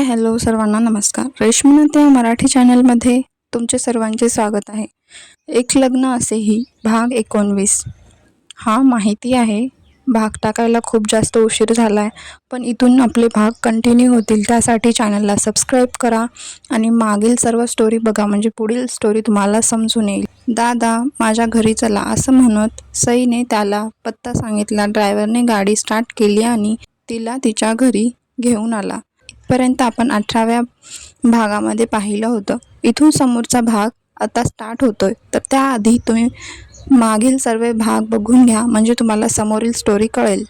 Hi hello सर्वांना नमस्कार. रेशमनते या मराठी चॅनलमध्ये तुमचे सर्वांचे स्वागत आहे. एक लग्न असेही भाग एकोणवीस. हा माहिती आहे भाग टाकायला खूप जास्त उशीर झाला आहे पण इथून आपले भाग कंटिन्यू होतील त्यासाठी चॅनलला सबस्क्राईब करा आणि मागील सर्व स्टोरी बघा म्हणजे पुढील स्टोरी तुम्हाला समजून येईल. दादा माझ्या घरी चला असं म्हणत सईने त्याला पत्ता सांगितला. ड्रायव्हरने गाडी स्टार्ट केली आणि तिला तिच्या घरी घेऊन आला. इथपर्यंत आपण अठराव्या भागामध्ये पाहिलं होतं. इथून समोरचा भाग आता स्टार्ट होतोय. तर त्याआधी तुम्ही मागील सर्व भाग बघून घ्या म्हणजे तुम्हाला समोरील स्टोरी कळेल.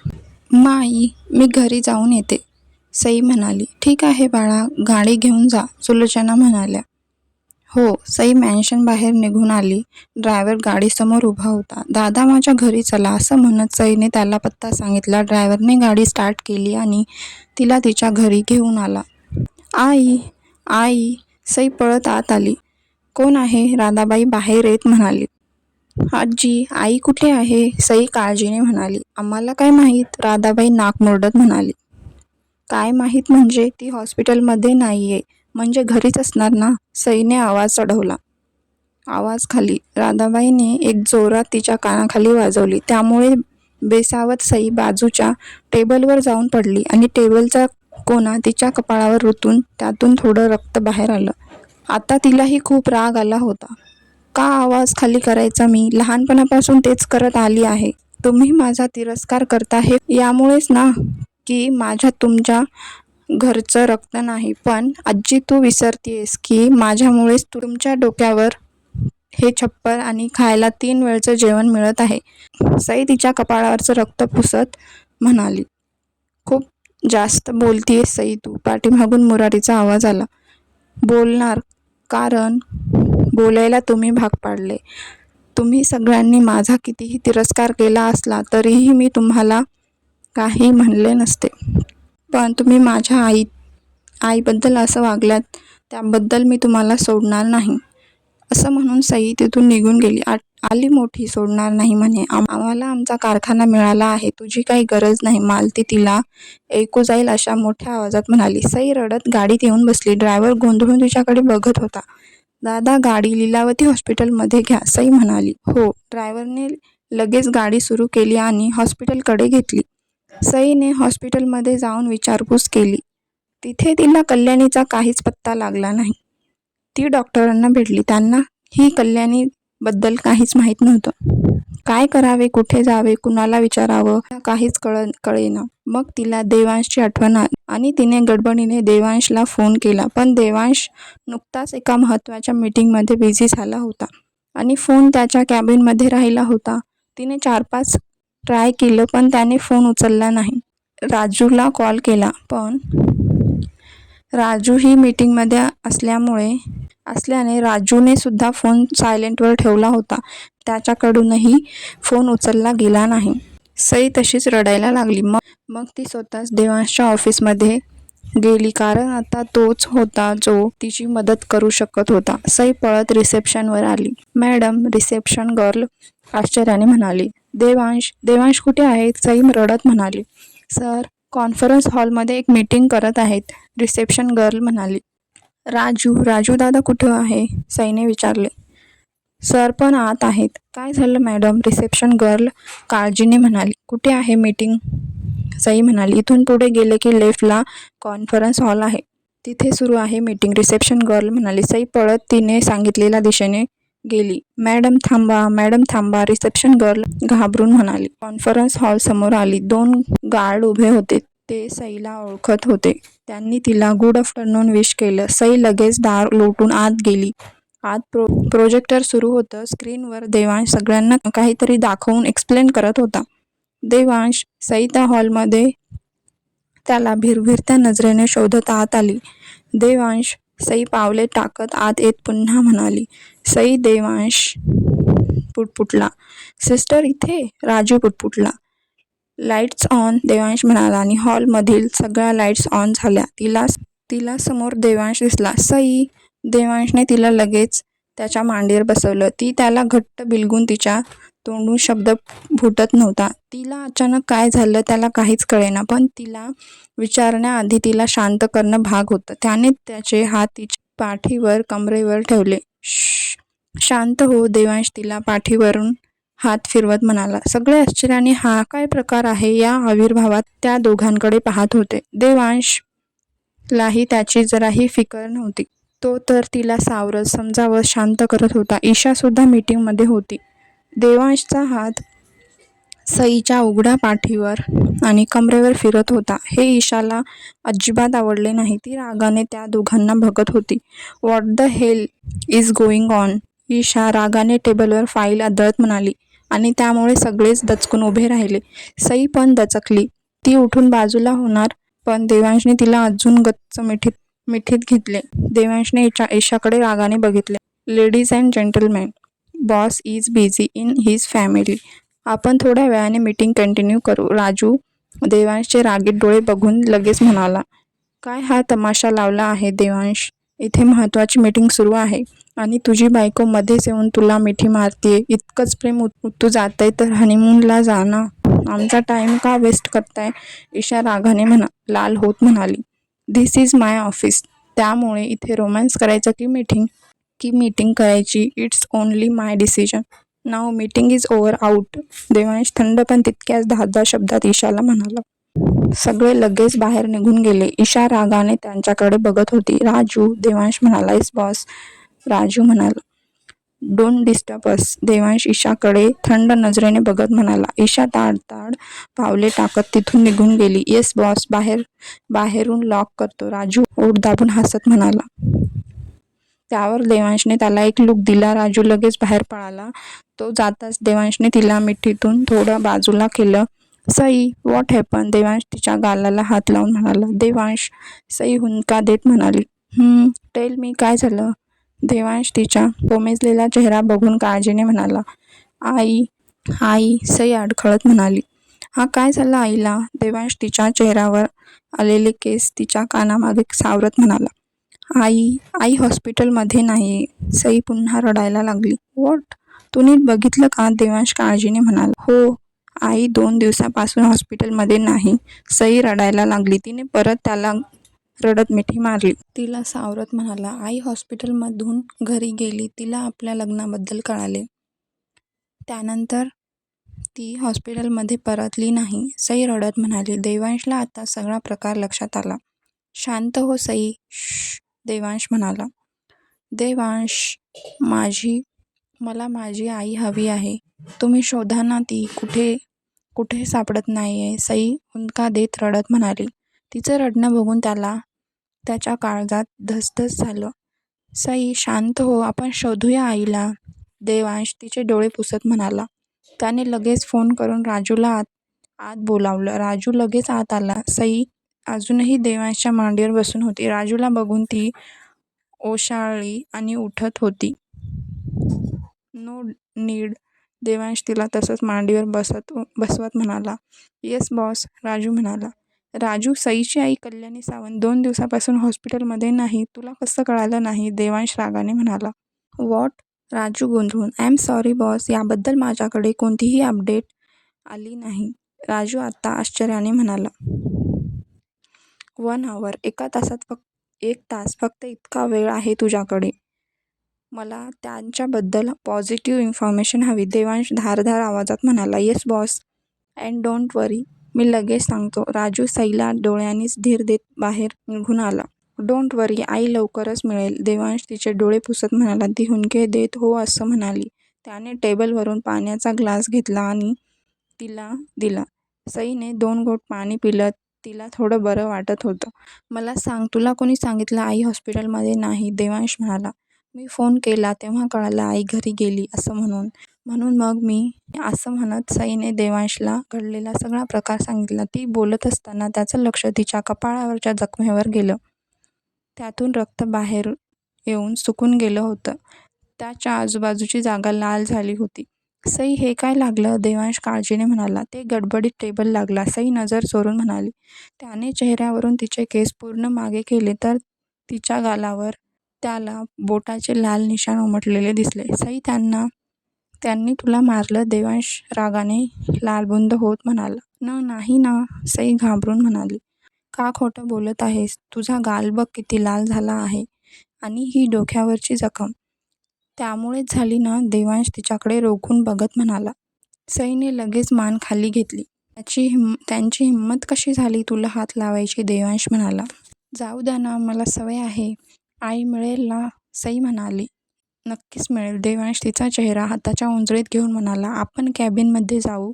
माई मी घरी जाऊन येते सई म्हणाली. ठीक आहे बाळा गाडी घेऊन जा सुलोचना म्हणाल्या. हो सई मॅन्शन बाहेर निघून आली. ड्रायव्हर गाडीसमोर उभा होता. दादा माझ्या घरी चला असं म्हणत सईने त्याला पत्ता सांगितला. ड्रायव्हरने गाडी स्टार्ट केली आणि तिला तिच्या घरी घेऊन आला. आई आई सई पळत आत आली. कोण आहे? राधाबाई बाहेर येत म्हणाली. आजी आई कुठे आहे? सई काळजीने म्हणाली. आम्हाला काय माहीत? राधाबाई नाक मुरडत म्हणाली. काय माहीत म्हणजे ती हॉस्पिटलमध्ये नाही आहे म्हणजे घरीच असणार ना? सईने आवाज चढवला. आवाज खाली. राधाबाईने एक जोरात तिच्या कानाखाली वाजवली. त्यामुळे बेसावत सई बाजूच्या टेबलवर जाऊन पडली आणि टेबलचा कोना तिच्या कपाळावर रुतून त्यातून थोडं रक्त बाहेर आलं. आता तिलाही खूप राग आला होता. का आवाज खाली करायचा मी? लहानपणापासून तेच करत आली आहे. तुम्ही माझा तिरस्कार करता हे यामुळेच ना? की माझ्या तुमच्या घरचं रक्त नाही पण आजी तू विसरतीयस की माझ्यामुळेच तुमच्या डोक्यावर हे छप्पर आणि खायला तीन वेळचं जेवण मिळत आहे. सई तिच्या कपाळावरचं रक्त पुसत म्हणाली. खूप जास्त बोलतीये सई तू पाठीमागून मुरारीचा आवाज आला. बोलणार कारण बोलायला तुम्ही भाग पाडले. तुम्ही सगळ्यांनी माझा कितीही तिरस्कार केला असला तरीही मी तुम्हाला काही म्हणले नसते. पण तुम्ही माझ्या आई आईबद्दल असं वागल्यात त्याबद्दल मी तुम्हाला सोडणार नाही. असं म्हणून सई तिथून निघून गेली. आ आली मोठी सोडणार नाही म्हणे. आम्हाला आमचा कारखाना मिळाला आहे. तुझी काही गरज नाही. मालती तिला ऐकू जाईल अशा मोठ्या आवाजात म्हणाली. सई रडत गाडीत येऊन बसली. ड्रायव्हर गोंधळून तिच्याकडे बघत होता. दादा गाडी लिलावती हॉस्पिटलमध्ये घ्या. सई म्हणाली. हो. ड्रायव्हरने लगेच गाडी सुरू केली आणि हॉस्पिटलकडे घेतली. सईने हॉस्पिटलमध्ये जाऊन विचारपूस केली. तिथे तिला कल्याणीचा काहीच पत्ता लागला नाही. ती डॉक्टरांना भेटली. त्यांना ही कल्याणीबद्दल काहीच माहीत नव्हतं. काय करावे कुठे जावे कुणाला विचारावं काहीच कळ कळेना. मग तिला देवांशची आठवण आली आणि तिने गडबडीने देवांशला फोन केला. पण देवांश नुकताच एका महत्त्वाच्या मीटिंगमध्ये बिझी झाला होता आणि फोन त्याच्या कॅबिनमध्ये राहिला होता. तिने चार पाच ट्राय केलं पण त्याने फोन उचलला नाही. राजूला कॉल केला पण राजू ही मीटिंगमध्ये असल्यामुळे असल्याने राजूने सुद्धा फोन सायलेंटवर ठेवला होता. त्याच्याकडूनही फोन उचलला गेला नाही. सई तशीच रडायला लागली. मग मग ती स्वतःच देवांशच्या ऑफिसमध्ये गेली कारण आता तोच होता जो तिची मदत करू शकत होता. सई पळत रिसेप्शनवर आली. मॅडम रिसेप्शन गर्ल आश्चर्याने म्हणाली देवांश देवांश कुठे आहेत? सईम रडत म्हणाली. सर कॉन्फरन्स हॉलमध्ये एक मीटिंग करत आहेत. रिसेप्शन गर्ल म्हणाली. राजू राजू दादा कुठं आहे? सईने विचारले. सर पण आत आहेत. काय झालं मॅडम रिसेप्शन गर्ल काळजीने म्हणाली. कुठे आहे मीटिंग सई म्हणाली इथून पुढे गेले की लेफ्टला कॉन्फरन्स हॉल आहे. तिथे सुरू आहे मीटिंग रिसेप्शन गर्ल म्हणाली. सई पळत तिने सांगितलेल्या दिशेने गेली. मॅडम थांबा मॅडम थांबा रिसेप्शन गर्ल घाबरून म्हणाली. कॉन्फरन्स हॉल समोर आली. दोन गार्ड उभे होते. ते सईला ओळखत होते. त्यांनी तिला गुड आफ्टरनून विश केलं. सई लगेच दार लोटून आत गेली. आत प्रो प्रोजेक्टर सुरू होतं. स्क्रीनवर देवांश सगळ्यांना काहीतरी दाखवून एक्सप्लेन करत होता. देवांश सई त्या हॉलमध्ये त्याला भिरभिरत्या नजरेने शोधत आत आली. देवांश सई पावले टाकत आत येत पुन्हा म्हणाली सई देवांश पुटपुटला. सिस्टर इथे? राजू पुटपुटला. लाईट्स ऑन देवांश म्हणाला आणि हॉलमधील सगळ्या लाईट्स ऑन झाल्या. तिला तिला समोर देवांश दिसला. सई देवांशने तिला लगेच त्याच्या मांडीवर बसवलं. ती त्याला घट्ट बिलगून तिच्या तोंडून शब्द फुटत नव्हता. तिला अचानक काय झालं त्याला काहीच कळेना पण तिला विचारण्याआधी तिला शांत करणं भाग होतं. त्याने त्याचे हात तिच्या पाठीवर कमरेवर ठेवले. शांत हो देवांश तिला पाठीवरून हात फिरवत म्हणाला. सगळे आश्चर्याने हा काय प्रकार आहे? या आविर्भावात त्या दोघांकडे पाहत होते. देवांशलाही त्याची जराही फिकर नव्हती. तो तर तिला सावरत समजावत शांत करत होता. ईशासुद्धा मीटिंगमध्ये होती. देवांशचा हात सईच्या उघड्या पाठीवर आणि कमरेवर फिरत होता. हे ईशाला अजिबात आवडले नाही. ती रागाने त्या दोघांना बघत होती. What the hell is going on Isha रागाने टेबलवर फाईल आदळत म्हणाली आणि त्यामुळे सगळेच दचकून उभे राहिले. सई पण दचकली. ती उठून बाजूला होणार पण देवांशने तिला अजून गच्च मिठीत मिठीत घेतले. देवांशने इशा ईशाकडे रागाने बघितले. Ladies and gentleman boss is busy in his family आपण थोड्या वेळाने मीटिंग कंटिन्यू करू. राजू देवांशचे रागीत डोळे बघून लगेच म्हणाला काय हा तमाशा लावला आहे देवांश? इथे महत्त्वाची मीटिंग सुरू आहे आणि तुझी बायको मध्येच येऊन तुला मिठी मारतीये. इतकंच प्रेम तू उतू जातंय तर हनीमूनला जा ना आमचा टाईम का वेस्ट करताय? ईशा रागाने म्हणा लाल होत म्हणाली. धिस इज माय ऑफिस त्यामुळे इथे रोमॅन्स करायचं की मीटिंग की मीटिंग करायची? It's only my decision now meeting is over out Devansh थंड पण तितक्याच दहा शब्दात ईशाला म्हणाला. सगळे लगेच बाहेर निघून गेले. ईशा रागाने त्यांच्याकडे बघत होती. राजू देवांश म्हणाला इस बॉस राजू म्हणाला डोंट डिस्टर्ब अस देवांश ईशाकडे थंड नजरेने बघत म्हणाला ईशा ताडताड पावले टाकत तिथून निघून गेली. येस बॉस बाहेर बाहेरून लॉक करतो. राजू ओठ दाबून हसत म्हणाला. त्यावर देवांशने त्याला एक लुक दिला. राजू लगेच बाहेर पळाला. तो जाताच देवांशने तिला मिठीतून थोडं बाजूला केलं. सई वॉट हॅपन देवांश तिच्या गालाला हात लावून म्हणाला. देवांश सई हुंका देत म्हणाली टेल मी काय झालं? देवांश तिच्या कोमेजलेला चेहरा बघून काळजीने म्हणाला आई आई सई अडखळत म्हणाली. हा काय झाला आईला? देवांश तिच्या चेहऱ्यावर आलेले केस तिच्या कानामागे सावरत म्हणाला. आई आई हॉस्पिटलमध्ये नाही सई पुन्हा रडायला लागली. वॉट? तू नीट बघितलं का? देवांश काळजीने म्हणाला. हो आई दोन दिवसापासून हॉस्पिटलमध्ये नाही सई रडायला लागली. तिने परत त्याला रडत मिठी मारली. तिला सावरत म्हणाला आई हॉस्पिटलमधून घरी गेली तिला आपल्या लग्नाबद्दल कळाले. त्यानंतर ती हॉस्पिटलमध्ये परतली नाही. सई रडत म्हणाली देवांशला आता सगळा प्रकार लक्षात आला. शांत हो सई. देवांश म्हणाला. देवांश माझी मला माझी आई हवी आहे. तुम्ही शोधा ना ती कुठे कुठे सापडत नाही आहे सई हुंदका देत रडत म्हणाली. तिचं रडणं बघून त्याला त्याच्या काळजात धसधस झालं. सई शांत हो आपण शोधूया आईला. देवांश तिचे डोळे पुसत म्हणाला. त्याने लगेच फोन करून राजूला आत आत बोलावलं. राजू लगेच आत आला. सई अजूनही देवांशच्या मांडीवर बसून होती. राजूला बघून ती ओशाळली आणि उठत होती. No need. देवांश तिला तसंच मांडीवर बसत बसवत म्हणाला. येस बॉस राजू म्हणाला. राजू सईची आई कल्याणी सावंत दोन दिवसापासून हॉस्पिटलमध्ये नाही. तुला कसं कळालं नाही? देवांश रागाने म्हणाला. वॉट? राजू गोंधळून. आय एम सॉरी बॉस याबद्दल माझ्याकडे कोणतीही अपडेट आली नाही. राजू आत्ता आश्चर्याने म्हणाला. वन आवर एका तासात फक्त एक तास फक्त इतका वेळ आहे तुझ्याकडे. मला त्यांच्याबद्दल पॉझिटिव्ह इन्फॉर्मेशन हवी. देवांश धारधार आवाजात म्हणाला. Yes boss and don't worry मी लगेच सांगतो. राजू सईला डोळ्यांनीच धीर देत बाहेर निघून आला. डोंट वरी आई लवकरच मिळेल. देवांश तिचे डोळे पुसत म्हणाला ती हुंके देत हो असं म्हणाली. त्याने टेबलवरून पाण्याचा ग्लास घेतला आणि तिला दिला. सईने दोन घोट पाणी पिलं. तिला थोडं बरं वाटत होतं. मला सांग तुला कोणी सांगितलं आई हॉस्पिटलमध्ये नाही? देवांश म्हणाला. मी फोन केला तेव्हा कळालं आई घरी गेली असं म्हणून. म्हणून मग मी असं म्हणत सईने देवांशला घडलेला सगळा प्रकार सांगितला. ती बोलत असताना त्याचं लक्ष तिच्या कपाळावरच्या जखमेवर गेलं. त्यातून रक्त बाहेर येऊन सुकून गेलं होतं. त्याच्या आजूबाजूची जागा लाल झाली होती. सई हे काय लागलं? देवांश काळजीने म्हणाला. ते गडबडीत टेबल लागला. सई नजर चोरून म्हणाली त्याने चेहऱ्यावरून तिचे केस पूर्ण मागे केले तर तिच्या गालावर त्याला बोटाचे लाल निशाण उमटलेले दिसले. सई त्यांना त्यांनी तुला मारलं देवांश रागाने लालबुंद होत म्हणाला. न नाही ना सई घाबरून म्हणाली. का खोटं बोलत आहेस? तुझा गाल बघ किती लाल झाला आहे आणि ही डोक्यावरची जखम. त्यामुळेच झाली ना देवांश तिच्याकडे रोखून बघत म्हणाला. सईने लगेच मान खाली घेतली. त्याची हिम त्यांची हिंमत कशी झाली? तुला हात लावायची? देवांश म्हणाला. जाऊ द्या ना मला सवय आहे. आई मिळेल ना? सई म्हणाली. नक्कीच मिळेल. देवांश तिचा चेहरा हाताच्या उंजळीत घेऊन म्हणाला आपण कॅबिनमध्ये जाऊ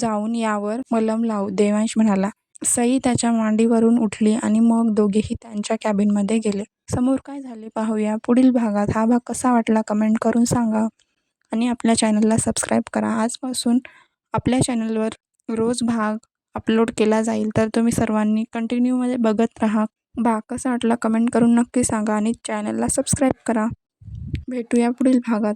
जाऊन यावर मलम लावू देवांश म्हणाला. सई त्याच्या मांडीवरून उठली आणि मग दोघेही त्यांच्या कॅबिनमध्ये गेले. समोर काय झाले पाहूया. पुढील भागात हा भाग कसा वाटला कमेंट करून सांगा आणि आपल्या चॅनलला सबस्क्राईब करा. आजपासून आपल्या चॅनलवर रोज भाग अपलोड केला जाईल तर तुम्ही सर्वांनी कंटिन्यूमध्ये बघत राहा. भाग कसा वाटला कमेंट करून नक्की सांगा आणि चॅनलला सबस्क्राईब करा. भेटूया पुढील भागात.